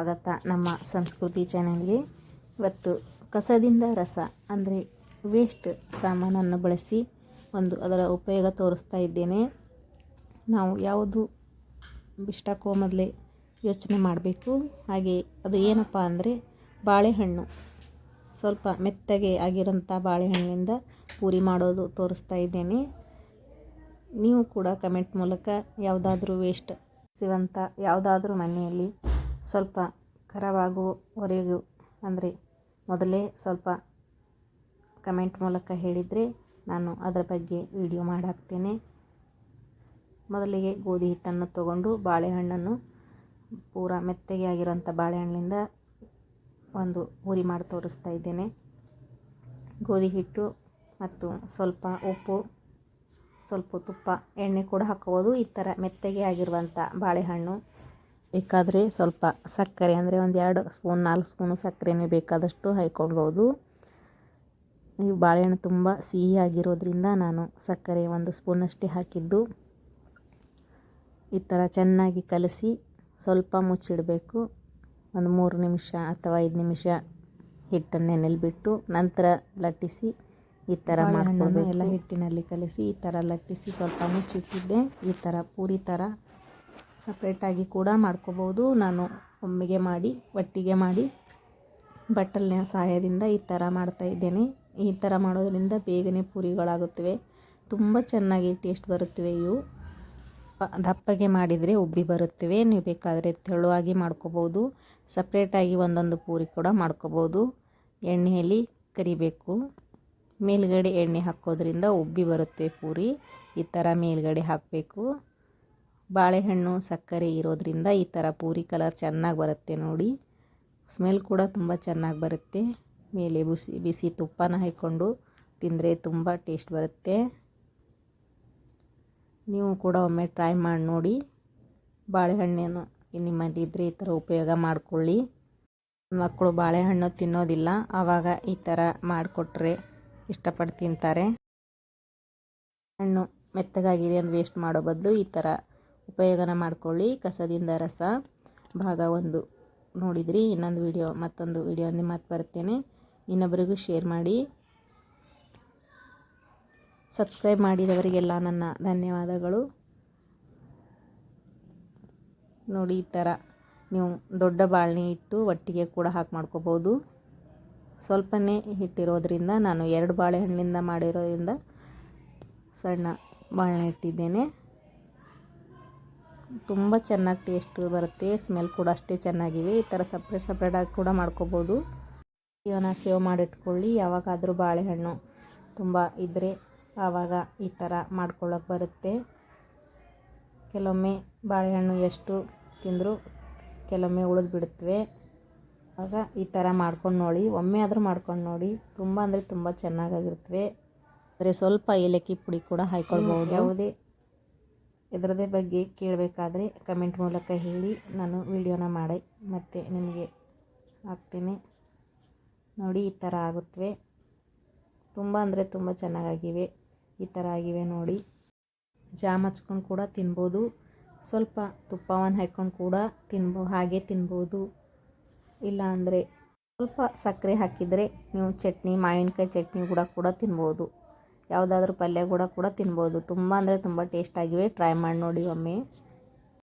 ಸ್ವಾಗತ ನಮ್ಮ ಸಂಸ್ಕೃತಿ ಚಾನೆಲ್ಗೆ. ಇವತ್ತು ಕಸದಿಂದ ರಸ, ಅಂದರೆ ವೇಸ್ಟ್ ಸಾಮಾನನ್ನು ಬಳಸಿ ಒಂದು ಅದರ ಉಪಯೋಗ ತೋರಿಸ್ತಾ ಇದ್ದೇನೆ. ನಾವು ಯಾವುದು ಬಿಷ್ಟಕ್ಕೋ ಮೊದಲೇ ಯೋಚನೆ ಮಾಡಬೇಕು. ಹಾಗೆ ಅದು ಏನಪ್ಪ ಅಂದರೆ ಬಾಳೆಹಣ್ಣು. ಸ್ವಲ್ಪ ಮೆತ್ತಗೆ ಆಗಿರೋಂಥ ಬಾಳೆಹಣ್ಣಿನಿಂದ ಪೂರಿ ಮಾಡೋದು ತೋರಿಸ್ತಾ ಇದ್ದೇನೆ. ನೀವು ಕೂಡ ಕಮೆಂಟ್ ಮೂಲಕ ಯಾವುದಾದ್ರೂ ವೇಸ್ಟ್ ಸಿಗುವಂಥ ಯಾವುದಾದ್ರೂ ಮನೆಯಲ್ಲಿ ಸ್ವಲ್ಪ ಖರಾಬಾಗುವವರೆಗೂ ಅಂದರೆ ಮೊದಲೇ ಸ್ವಲ್ಪ ಕಮೆಂಟ್ ಮೂಲಕ ಹೇಳಿದರೆ ನಾನು ಅದರ ಬಗ್ಗೆ ವಿಡಿಯೋ ಮಾಡಾಕ್ತೇನೆ. ಮೊದಲಿಗೆ ಗೋಧಿ ಹಿಟ್ಟನ್ನು ತಗೊಂಡು ಬಾಳೆಹಣ್ಣನ್ನು ಪೂರ ಮೆತ್ತಗೆ ಆಗಿರುವಂಥ ಬಾಳೆಹಣ್ಣಿಂದ ಒಂದು ಹುರಿ ಮಾಡಿ ತೋರಿಸ್ತಾ ಇದ್ದೇನೆ. ಗೋಧಿ ಹಿಟ್ಟು ಮತ್ತು ಸ್ವಲ್ಪ ಉಪ್ಪು, ಸ್ವಲ್ಪ ತುಪ್ಪ, ಎಣ್ಣೆ ಕೂಡ ಹಾಕ್ಬೋದು. ಈ ಥರ ಮೆತ್ತಗೆ ಆಗಿರುವಂಥ ಬಾಳೆಹಣ್ಣು ಬೇಕಾದರೆ ಸ್ವಲ್ಪ ಸಕ್ಕರೆ ಅಂದರೆ ಒಂದು ಎರಡು ಸ್ಪೂನ್ ನಾಲ್ಕು ಸ್ಪೂನು ಸಕ್ಕರೆನೇ ಬೇಕಾದಷ್ಟು ಹಾಕ್ಕೊಳ್ಬೋದು ಈ ಬಾಳೆಹಣ್ಣು ತುಂಬ ಸಿಹಿಯಾಗಿರೋದ್ರಿಂದ ನಾನು ಸಕ್ಕರೆ ಒಂದು ಸ್ಪೂನಷ್ಟೇ ಹಾಕಿದ್ದು. ಈ ಥರ ಚೆನ್ನಾಗಿ ಕಲಸಿ ಸ್ವಲ್ಪ ಮುಚ್ಚಿಡಬೇಕು. ಒಂದು ಮೂರು ನಿಮಿಷ ಅಥವಾ ಐದು ನಿಮಿಷ ಹಿಟ್ಟನ್ನು ನೆನೆಲಿ ಬಿಟ್ಟು ನಂತರ ಲಟ್ಟಿಸಿ ಈ ಥರ ಮಾಡಿ ಎಲ್ಲ ಹಿಟ್ಟಿನಲ್ಲಿ ಕಲಸಿ ಈ ಥರ ಲಟ್ಟಿಸಿ ಸ್ವಲ್ಪ ಮುಚ್ಚಿಟ್ಟಿದ್ದೆ. ಈ ಥರ ಪೂರಿ ಥರ ಸಪ್ರೇಟಾಗಿ ಕೂಡ ಮಾಡ್ಕೋಬೋದು. ನಾನು ಒಮ್ಮೆಗೆ ಮಾಡಿ, ಒಟ್ಟಿಗೆ ಮಾಡಿ ಬಟ್ಟಲಿನ ಸಹಾಯದಿಂದ ಈ ಥರ ಮಾಡ್ತಾಯಿದ್ದೇನೆ ಈ ಥರ ಮಾಡೋದರಿಂದ ಬೇಗನೆ ಪೂರಿಗಳಾಗುತ್ತವೆ. ತುಂಬ ಚೆನ್ನಾಗಿ ಟೇಸ್ಟ್ ಬರುತ್ತವೆ ಇವು. ದಪ್ಪಗೆ ಮಾಡಿದರೆ ಉಬ್ಬಿ ಬರುತ್ತವೆ. ನೀವು ಬೇಕಾದರೆ ತೆಳುವಾಗಿ ಮಾಡ್ಕೋಬೋದು. ಸಪ್ರೇಟಾಗಿ ಒಂದೊಂದು ಪೂರಿ ಕೂಡ ಮಾಡ್ಕೋಬೋದು. ಎಣ್ಣೆಯಲ್ಲಿ ಕರಿಬೇಕು. ಮೇಲುಗಡೆ ಎಣ್ಣೆ ಹಾಕೋದ್ರಿಂದ ಉಬ್ಬಿ ಬರುತ್ತೆ ಪೂರಿ. ಈ ಥರ ಮೇಲುಗಡೆ ಹಾಕಬೇಕು. ಬಾಳೆಹಣ್ಣು, ಸಕ್ಕರೆ ಇರೋದ್ರಿಂದ ಈ ಥರ ಪೂರಿ ಕಲರ್ ಚೆನ್ನಾಗಿ ಬರುತ್ತೆ ನೋಡಿ. ಸ್ಮೆಲ್ ಕೂಡ ತುಂಬ ಚೆನ್ನಾಗಿ ಬರುತ್ತೆ. ಮೇಲೆ ಬಿಸಿ ಬಿಸಿ ತುಪ್ಪನ ಹಾಕ್ಕೊಂಡು ತಿಂದರೆ ತುಂಬ ಟೇಸ್ಟ್ ಬರುತ್ತೆ. ನೀವು ಕೂಡ ಒಮ್ಮೆ ಟ್ರೈ ಮಾಡಿ ನೋಡಿ. ಬಾಳೆಹಣ್ಣೇನು ನಿಮ್ಮಲ್ಲಿ ಇದ್ದರೆ ಈ ಥರ ಉಪಯೋಗ ಮಾಡಿಕೊಳ್ಳಿ. ಮಕ್ಕಳು ಬಾಳೆಹಣ್ಣು ತಿನ್ನೋದಿಲ್ಲ, ಆವಾಗ ಈ ಥರ ಮಾಡಿಕೊಟ್ರೆ ಇಷ್ಟಪಟ್ಟು ತಿಂತಾರೆ. ಹಣ್ಣು ಮೆತ್ತಗಾಗಿದೆ ಅಂತ ವೇಸ್ಟ್ ಮಾಡೋ ಬದಲು ಈ ಥರ ಉಪಯೋಗನ ಮಾಡ್ಕೊಳ್ಳಿ. ಕಸದಿಂದ ರಸ ಭಾಗ ಒಂದು. ನೋಡಿದ್ರಿ? ಇನ್ನೊಂದು ವಿಡಿಯೋ, ಮತ್ತೊಂದು ವಿಡಿಯೋದಲ್ಲಿ ಮತ್ತೆ ಬರ್ತೇನೆ ಇನ್ನೊಬ್ಬರಿಗೂ ಶೇರ್ ಮಾಡಿ. ಸಬ್ಸ್ಕ್ರೈಬ್ ಮಾಡಿದವರಿಗೆಲ್ಲ ನನ್ನ ಧನ್ಯವಾದಗಳು. ನೋಡಿ, ಈ ಥರ ನೀವು ದೊಡ್ಡ ಬಾಳ್ನಿ ಇಟ್ಟು ಒಟ್ಟಿಗೆ ಕೂಡ ಹಾಕಿ ಮಾಡ್ಕೋಬೋದು. ಸ್ವಲ್ಪನೇ ಹಿಟ್ಟಿರೋದ್ರಿಂದ ನಾನು ಎರಡು ಬಾಳೆಹಣ್ಣಿಂದ ಮಾಡಿರೋದ್ರಿಂದ ಸಣ್ಣ ಬಾಳೆ ಇಟ್ಟಿದ್ದೇನೆ. ತುಂಬ ಚೆನ್ನಾಗಿ ಟೇಸ್ಟ್ ಬರುತ್ತೆ ಸ್ಮೆಲ್ ಕೂಡ ಅಷ್ಟೇ ಚೆನ್ನಾಗಿವೆ. ಈ ಥರ ಸಪ್ರೇಟ್ ಸಪ್ರೇಟಾಗಿ ಕೂಡ ಮಾಡ್ಕೋಬೋದು. ಇವನ್ನ ಸೇವ್ ಮಾಡಿಟ್ಕೊಳ್ಳಿ ಯಾವಾಗಾದರೂ ಬಾಳೆಹಣ್ಣು ತುಂಬ ಇದ್ದರೆ ಆವಾಗ ಈ ಥರ ಮಾಡ್ಕೊಳ್ಳೋಕೆ ಬರುತ್ತೆ. ಕೆಲವೊಮ್ಮೆ ಬಾಳೆಹಣ್ಣು ಎಷ್ಟು ತಿಂದರೂ ಕೆಲವೊಮ್ಮೆ ಉಳಿದು ಬಿಡುತ್ತವೆ ಆಗ ಈ ಥರ ಮಾಡ್ಕೊಂಡು ನೋಡಿ ಒಮ್ಮೆ ಆದರೂ ಮಾಡ್ಕೊಂಡು ನೋಡಿ ತುಂಬ ಅಂದರೆ ತುಂಬ ಚೆನ್ನಾಗಾಗಿರ್ತವೆ ಆದರೆ ಸ್ವಲ್ಪ ಏಲಕ್ಕಿ ಪುಡಿ ಕೂಡ ಹಾಕ್ಕೊಳ್ಬೋದು ಯಾವುದೇ ಇದರದೇ ಬಗ್ಗೆ ಕೇಳಬೇಕಾದ್ರೆ ಕಮೆಂಟ್ ಮೂಲಕ ಹೇಳಿ ನಾನು ವಿಡಿಯೋನ ಮಾಡಿ ಮತ್ತು ನಿಮಗೆ ಹಾಕ್ತೀನಿ. ನೋಡಿ, ಈ ಥರ ಆಗುತ್ತವೆ. ತುಂಬ ಅಂದರೆ ತುಂಬ ಚೆನ್ನಾಗಾಗಿವೆ ಈ ಥರ ಆಗಿವೆ ನೋಡಿ. ಜಾಮ್ ಹಚ್ಕೊಂಡು ಕೂಡ ತಿನ್ಬೋದು. ಸ್ವಲ್ಪ ತುಪ್ಪವನ್ನು ಹಾಕ್ಕೊಂಡು ಕೂಡ ತಿನ್ಬೋ, ಹಾಗೆ ತಿನ್ಬೋದು. ಇಲ್ಲ ಅಂದರೆ ಸ್ವಲ್ಪ ಸಕ್ಕರೆ ಹಾಕಿದರೆ ನೀವು ಚಟ್ನಿ, ಮಾವಿನಕಾಯಿ ಚಟ್ನಿ ಕೂಡ ಕೂಡ ತಿನ್ಬೋದು. ಯಾವುದಾದ್ರೂ ಪಲ್ಯ ಕೂಡ ಕೂಡ ತಿನ್ಬೋದು. ತುಂಬ ಅಂದರೆ ತುಂಬ ಟೇಸ್ಟಾಗಿವೆ ಟ್ರೈ ಮಾಡಿ ನೋಡಿ ಒಮ್ಮೆ.